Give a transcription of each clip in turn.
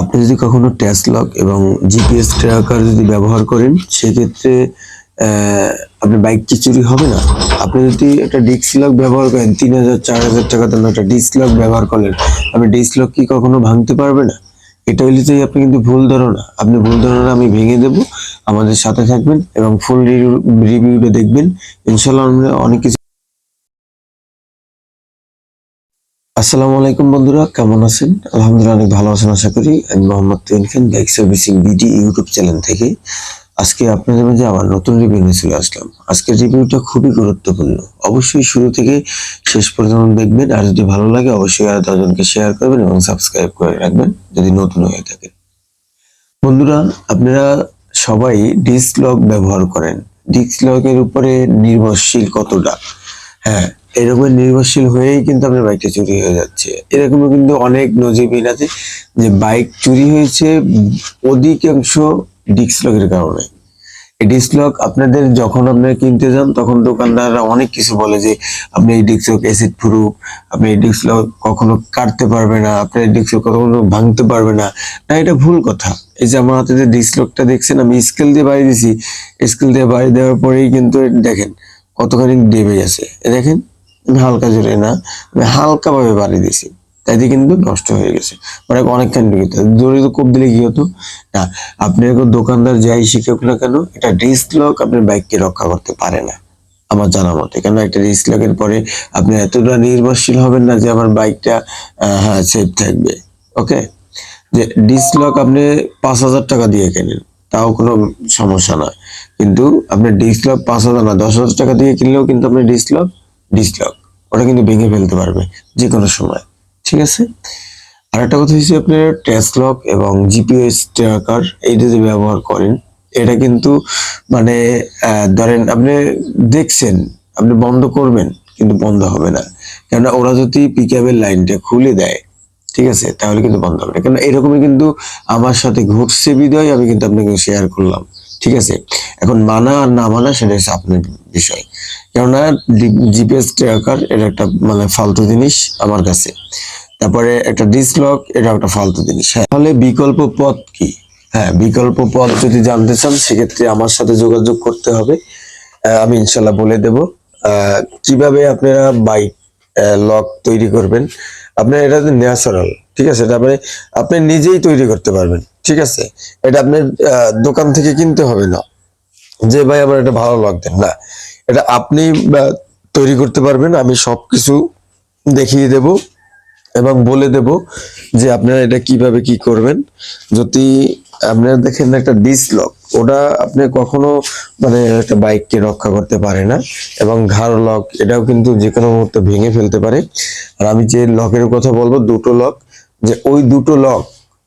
আপনি যদি কখনো ট্যাস লক এবং জিপিএস ট্র্যাকার যদি ব্যবহার করেন, সেক্ষেত্রে আপনার বাইক কি চুরি হবে না? আপনি যদি একটা ডিস্ক লক ব্যবহার করেন, তিন হাজার, চার হাজার টাকা দাম একটা ডিস্ক লক ব্যবহার করলেন, আপনি ডিস্ক লক কি কখনো ভাঙতে পারবে না? এটা হইলে যে আপনি কিন্তু ভুল ধারণা। আপনি ভুল ধারণা আমি ভেঙে দেব। আমাদের সাথে থাকবেন এবং ফুল রিভিউটা দেখবেন। ইনশাল্লাহ অনেক কিছু আসসালামু আলাইকুম বন্ধুরা, কেমন আছেন? আলহামদুলিল্লাহ অনেক ভালো আছেন, আশা করি। আমি Mohammad তুইন Khan bike servicing BD YouTube channel থেকে। আজকে আপনাদের মাঝে আমার নতুন রিভিউ নিয়ে চলে আসলাম। আজকের রিভিউটা খুবই গুরুত্বপূর্ণ। অবশ্যই শুরু থেকে শেষ পর্যন্ত দেখবেন, আর যদি ভালো লাগে, অবশ্যই আর দশজনকে শেয়ার করবেন এবং সাবস্ক্রাইব করে রাখবেন, যদি নতুন হয়ে থাকেন। বন্ধুরা, আপনারা সবাই ডিস্ক লক ব্যবহার করেন। ডিস্ক লকের উপরে নির্ভরশীল কতটা? হ্যাঁ এরকম নির্ভরশীল হয়েই কিন্তু আপনার বাইকটা চুরি হয়ে যাচ্ছে। এরকমও কিন্তু অনেক নজিবিন আছে যে বাইক চুরি হয়েছে অধিকাংশ ডিস্ক লকের কারণে। এই ডিস্ক আপনাদের যখন আপনারা কিনতে যান, তখন দোকানদাররা অনেক কিছু বলে যে, আপনি এই ডিস্ক লক অ্যাসিড প্রুফ আপনি এই ডিস্ক লক কখনো কাটতে পারবে না, আপনি এই ডিস্ক লক কখনো ভাঙতে পারবে না। না, এটা ভুল কথা। এই যে আমার হাতে যে ডিস্ক লকটা দেখছেন, আমি স্কেল দিয়ে বাড়ি দিছি। স্কেল দিয়ে বাড়ি দেওয়ার পরেই কিন্তু দেখেন, কতখানি ডেবে গেছে দেখেন হালকা জোরে না, আমি হালকা ভাবে বাড়ি দিছি তাই দিয়ে কিন্তু নষ্ট হয়ে গেছে। মানে অনেকখানি ঢুকে। জোরে তো কোপ দিলে কি হতো? না, আপনি এখন দোকানদার যাই শিখুক না কেন, এটা ডিস্ক লক আপনার বাইককে রক্ষা করতে পারে না, আমার জানা মতে। কেন একটা ডিস্ক লকের পরে আপনি এতটা নির্ভরশীল হবেন না যে আমার বাইকটা হ্যাঁ সেফ থাকবে। ওকে যে ডিস্ক লক আপনি পাঁচ হাজার টাকা দিয়ে কেনেন তাও কোনো সমস্যা নয়। কিন্তু আপনার ডিস্ক লক পাঁচ হাজার না, দশ হাজার টাকা দিয়ে কিনলেও কিন্তু আপনার ডিস্ক লক ডিস্ক লক। ওটা কিন্তু ভেঙে ফেলতে পারবে যে কোনো সময়। ঠিক আছে? আর একটা কথা হচ্ছে আপনার ট্যাস লক এবং জিপিএস ট্র্যাকার এইটা যে ব্যবহার করেন। এটা কিন্তু মানে ধরেন আপনি দেখছেন, আপনি বন্ধ করবেন, কিন্তু বন্ধ হবে না। কেননা ওরা যদি পিকআপের লাইনটা খুলে দেয়, ঠিক আছে, তাহলে কিন্তু বন্ধ হবে না। কেন এরকমই কিন্তু আমার সাথে ঘটছে বিদয়, আমি কিন্তু আপনাকে শেয়ার করলাম। ঠিক আছে? এখন মানা আর না মানা সেটা হচ্ছে আপনার বিষয়। কেননা জিপিএস ট্র্যাকার এটা একটা মানে ফালতু জিনিস আমার কাছে। তারপরে একটা ডিসলক এটা একটা ফালতু জিনিস। হ্যাঁ তাহলে বিকল্প পথ কি? হ্যাঁ বিকল্প পথ যদি জানতে চান, সেক্ষেত্রে আমার সাথে যোগাযোগ করতে হবে। আমি ইনশাল্লাহ বলে দেব। কীভাবে আপনারা বাইক লক তৈরি করবেন? আপনার এটা ন্যাচারাল ঠিক আছে? আপনি আপনি নিজেই তৈরি করতে পারবেন। ঠিক আছে? এটা আপনার দোকান থেকে কিনতে হবে না। যে ভাই আমার এটা ভালো দেন না। এটা আপনি তৈরি করতে পারবেন, আমি সব কিছু দেখিয়ে দেব এবং বলে দেব যে আপনারা এটা কীভাবে কি করবেন। যদি আপনারা দেখেন একটা ডিসলক ওটা আপনি কখনো মানে একটা বাইককে রক্ষা করতে পারে না এবং ঘাড় লক এটাও কিন্তু যে কোনো মুহূর্তে ভেঙে ফেলতে পারে। আর আমি যে লকের কথা বলব, দুটো লক যে ওই দুটো লক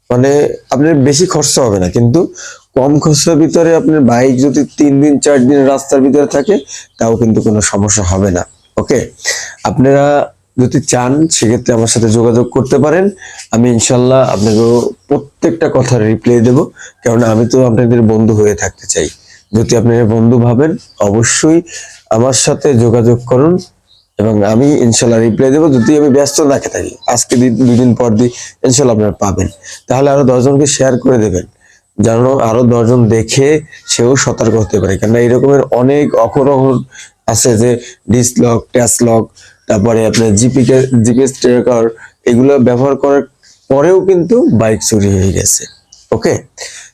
মানে আপনার বেশি খরচা হবে না, কিন্তু কম খরচার ভিতরে আপনার বাইক যদি তিন দিন, চার দিন রাস্তার ভিতরে থাকে, তাও কিন্তু কোনো সমস্যা হবে না, ওকে? আপনারা যদি চান, সেক্ষেত্রে আমার সাথে যোগাযোগ করতে পারেন। আমি ইনশাল্লাহ আপনাকে প্রত্যেকটা কথার রিপ্লাই দেব কারণ আমি তো আপনাদের বন্ধু হয়ে থাকতে চাই। যদি আপনারা বন্ধু ভাবেন, অবশ্যই আমার সাথে যোগাযোগ করুন। এবং আমি ইনশাল্লাহ রিপ্লাই দেবো যদি আমি ব্যস্ত না থাকি। আজকে দুদিন পর দিই ইনশাল্লাহ আপনারা পাবেন। তাহলে আরও দশজনকে শেয়ার করে দেবেন, যেন আরও দশজন দেখে সেও সতর্ক হতে পারে। কেননা এরকমের অনেক অকরহ আছে যে ডিস লক ট্যাস লক তারপরে আপনার জিপিকে জিপিএস ট্রেকার এগুলো ব্যবহার করার পরেও কিন্তু বাইক চুরি হয়ে গেছে। ওকে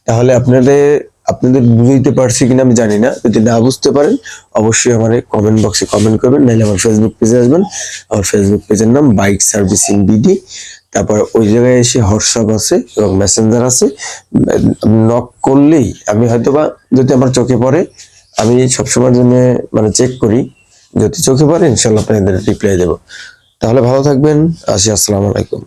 তাহলে আপনাদের আপনাদের বুঝতে পারছি কিনা আমি জানি না। যদি না বুঝতে পারেন, অবশ্যই আমার কমেন্ট বক্সে কমেন্ট করবেন নাহলে আমার ফেসবুক পেজে আসবেন। আমার ফেসবুক পেজের নাম বাইক সার্ভিসিং বিডি তারপর ওই জায়গায় এসে হোয়াটসঅ্যাপ আছে এবং মেসেঞ্জার আছে। নক করলেই আমি হয়তোবা যদি আমার চোখে পড়ে, আমি সবসময়ের জন্য মানে চেক করি। যদি চোখে পড়ে ইনশাল্লাহ আপনাদের রিপ্লাই দেবো। তাহলে ভালো থাকবেন। আসি, আসসালামু আলাইকুম।